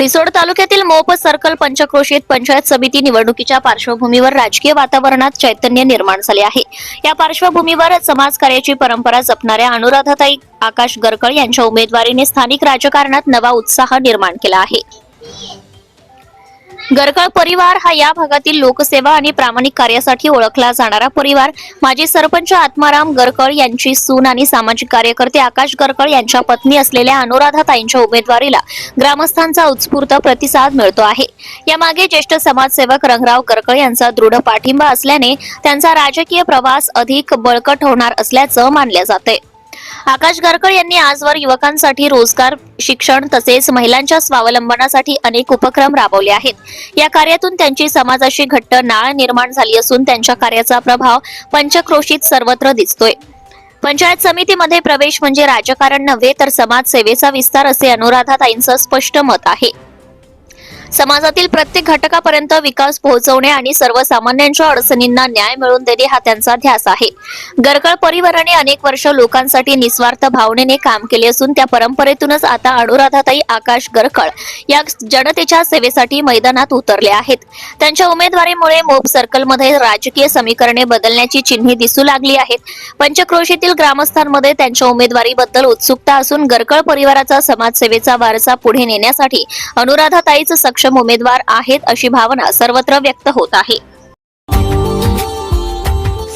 रिसोड तालुक्यातील मोप सर्कल पंचक्रोशीत पंचायत समिती निवडणुकीच्या पार्श्वभूमीवर राजकीय वातावरणात चैतन्य निर्माण झाले आहे. या पार्श्वभूमीवर समाजकार्याची परंपरा जपणाऱ्या अनुराधाताई आकाश गरकळ यांच्या उमेदवारीने स्थानिक राजकारणात नवा उत्साह निर्माण केला आहे. गरकळ परिवार हा या भागातील लोकसेवा आणि प्रामाणिक कार्यासाठी ओळखला जाणारा परिवार. माजी सरपंच आत्माराम गरकळ यांची सून आणि सामाजिक कार्यकर्ते आकाश गरकळ यांच्या पत्नी असलेल्या अनुराधाताईंच्या उमेदवारीला ग्रामस्थांचा उत्स्फूर्त प्रतिसाद मिळतो आहे. यामागे ज्येष्ठ समाजसेवक रंगराव गरकळ यांचा दृढ पाठिंबा असल्याने त्यांचा राजकीय प्रवास अधिक बळकट होणार असल्याचं मानले जाते. आकाश गारकर यांनी आजवर युवकांसाठी रोजगार शिक्षण तसेच महिलांच्या स्वावलंबनासाठी अनेक उपक्रम राबवले आहेत. या कार्यातून त्यांची समाजाशी घट्ट नाळ निर्माण झाली असून त्यांच्या कार्याचा प्रभाव पंचक्रोशीत सर्वत्र दिसतोय. पंचायत समितीमध्ये प्रवेश म्हणजे राजकारण नव्हे तर समाजसेवेचा विस्तार असे अनुराधाताईंचं स्पष्ट मत आहे. समाजातील प्रत्येक घटकापर्यंत विकास पोहोचवणे आणि सर्वसामान्यांच्या अडचणींना न्याय मिळवून देणे हा त्यांचा ध्यास आहे. गरकळ परिवाराने अनेक वर्ष लोकांसाठी निस्वार्थ भावनेने काम केले असून त्या परंपरेतूनच आता अनुराधाताई आकाश गरकळ या जनतेच्या सेवेसाठी मैदानात उतरले आहेत. त्यांच्या उमेदवारीमुळे मोब सर्कलमध्ये राजकीय समीकरणे बदलण्याची चिन्हे दिसू लागली आहेत. पंचक्रोशीतील ग्रामस्थांमध्ये त्यांच्या उमेदवारीबद्दल उत्सुकता असून गरकळ परिवाराचा समाजसेवेचा वारसा पुढे नेण्यासाठी अनुराधाताईच सक्षम सक्षम उमेदवार आहेत अशी भावना सर्वत्र व्यक्त होत आहे.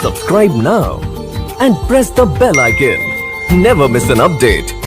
Subscribe now and press the bell icon never miss an update